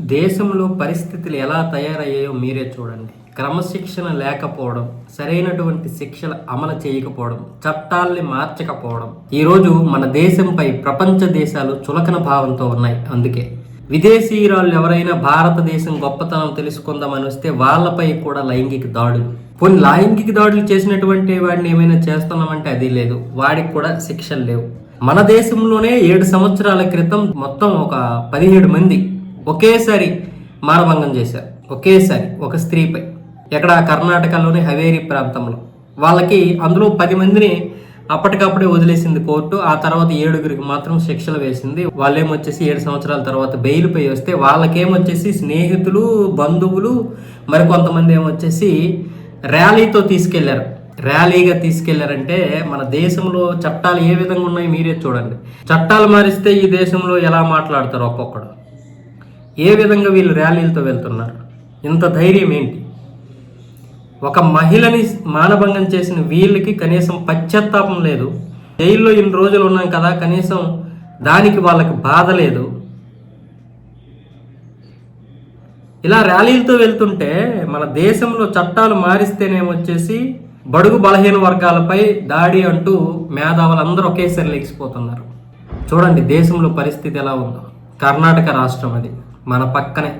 దేశంలో పరిస్థితులు ఎలా తయారయ్యాయో మీరే చూడండి. క్రమశిక్షణ లేకపోవడం సరైనటువంటి శిక్షలు అమలు చేయకపోవడం చట్టాల్ని మార్చకపోవడం ఈరోజు మన దేశంపై ప్రపంచ దేశాలు చులకన భావంతో ఉన్నాయి. అందుకే విదేశీయురాళ్ళు ఎవరైనా భారతదేశం గొప్పతనం తెలుసుకుందామని వస్తే వాళ్ళపై కూడా లైంగిక దాడులు. కొన్ని లైంగిక దాడులు చేసినటువంటి వాడిని ఏమైనా చేస్తున్నామంటే అది లేదు. వాడికి కూడా శిక్షలు లేవు. మన దేశంలోనే ఏడు సంవత్సరాల క్రితం మొత్తం ఒక పదిహేడు మంది ఒకేసారి మానభంగం చేశారు. ఒకేసారి ఒక స్త్రీపై. ఎక్కడ కర్ణాటకలోని హవేరి ప్రాంతంలో. వాళ్ళకి అందులో పది మందిని అప్పటికప్పుడే వదిలేసింది కోర్టు. ఆ తర్వాత ఏడుగురికి మాత్రం శిక్షలు వేసింది. వాళ్ళేమొచ్చేసి ఏడు సంవత్సరాల తర్వాత బెయిల్ పై వస్తే వాళ్ళకేమొచ్చేసి స్నేహితులు బంధువులు మరి కొంతమంది ఏమొచ్చేసి ర్యాలీతో తీసుకెళ్ళారు. ర్యాలీగా తీసుకెళ్ళారంటే మన దేశంలో చట్టాలు ఏ విధంగా ఉన్నాయో మీరే చూడండి. చట్టాలు మారిస్తే ఈ దేశంలో ఎలా మాట్లాడతారు ఒక్కొక్కడు? ఏ విధంగా వీళ్ళు ర్యాలీలతో వెళ్తున్నారు? ఇంత ధైర్యం ఏంటి? ఒక మహిళని మానభంగం చేసిన వీళ్ళకి కనీసం పశ్చాత్తాపం లేదు. జైల్లో ఇన్ని రోజులు ఉన్నాం కదా కనీసం దానికి వాళ్ళకి బాధ లేదు. ఇలా ర్యాలీలతో వెళ్తుంటే మన దేశంలో చట్టాలు మారిస్తేనేమొచ్చేసి బడుగు బలహీన వర్గాలపై దాడి అంటూ మేధావులందరూ ఒకేసారి లెగిసిపోతున్నారు చూడండి దేశంలో పరిస్థితి ఎలా ఉందో. కర్ణాటక రాష్ట్రం అది. మన పక్కనే